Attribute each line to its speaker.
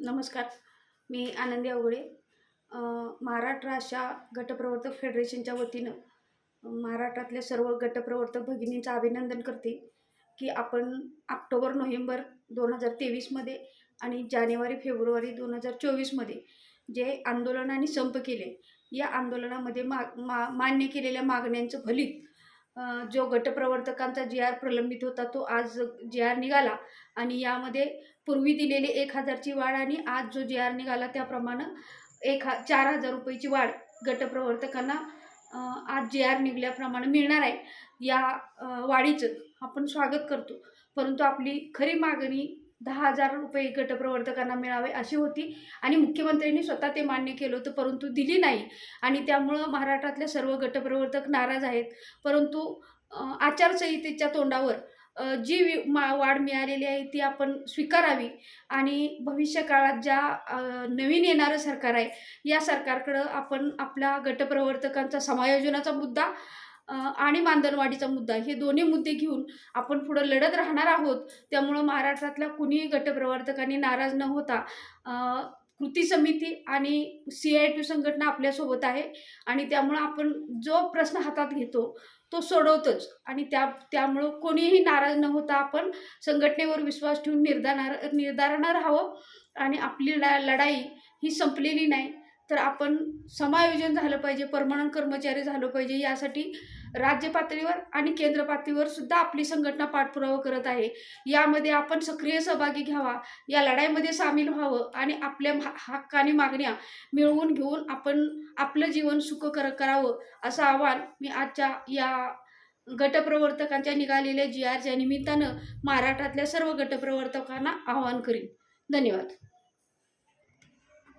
Speaker 1: नमस्कार. मी आनंदी अवघडे. महाराष्ट्र अशा गटप्रवर्तक फेडरेशनच्या वतीनं महाराष्ट्रातल्या सर्व गटप्रवर्तक भगिनींचं अभिनंदन करते की आपण ऑक्टोबर नोव्हेंबर दोन हजार तेवीसमध्ये आणि जानेवारी फेब्रुवारी दोन हजार चोवीसमध्ये जे आंदोलन आणि संप केले या आंदोलनामध्ये मा मा मान्य केलेल्या मागण्यांचं फलित जो गटप्रवर्तकांचा जी आर प्रलंबित होता तो आज जी आर निघाला. आणि यामध्ये पूर्वी दिलेली एक हजारची वाढ आणि आज जो जी आर निघाला त्याप्रमाणे एक हा चार हजार रुपयाची वाढ गटप्रवर्तकांना आज जी आर निघल्याप्रमाणे मिळणार आहे. या वाढीचं आपण स्वागत करतो. परंतु आपली खरी मागणी दहा हजार रुपये गटप्रवर्तकांना मिळावे अशी होती. आणि मुख्यमंत्र्यांनी स्वतः ते मान्य केलं होतं परंतु दिली नाही. आणि त्यामुळं महाराष्ट्रातले सर्व गटप्रवर्तक नाराज आहेत. परंतु आचारसंहितेच्या तोंडावर जी वि- मा वाढ मिळालेली आहे ती आपण स्वीकारावी. आणि भविष्य काळात ज्या नवीन येणारं सरकार आहे या सरकारकडं आपण आपल्या गटप्रवर्तकांचा समायोजनाचा मुद्दा आणि मानधनवाढीचा मुद्दा हे दोन्ही मुद्दे घेऊन आपण पुढं लढत राहणार आहोत. त्यामुळं महाराष्ट्रातल्या कुणीही गटप्रवर्तकांनी नाराज न होता कृती समिती आणि सी आय टी संघटना आपल्यासोबत आहे. आणि त्यामुळं आपण जो प्रश्न हातात घेतो तो सोडवतोच. आणि त्या त्यामुळं कोणीही नाराज न होता आपण संघटनेवर विश्वास ठेवून निर्धार निर्धारानं राहावं आणि आपली लढाई ही संपलेली नाही. तर आपण समायोजन झालं पाहिजे परमनंट कर्मचारी झालं पाहिजे यासाठी राज्य पातळीवर आणि केंद्र पातळीवर सुद्धा आपली संघटना पाठपुरावा करत आहे. यामध्ये आपण सक्रिय सहभागी घ्यावा या लढाईमध्ये सामील व्हावं आणि आपल्या हा- हक्क आणि मागण्या मिळवून घेऊन आपण आपलं जीवन सुख कर करावं असं आव्हान मी आजच्या या गटप्रवर्तकांच्या निघालेल्या जी आरच्या निमित्तानं महाराष्ट्रातल्या सर्व गटप्रवर्तकांना आवाहन करीन. धन्यवाद.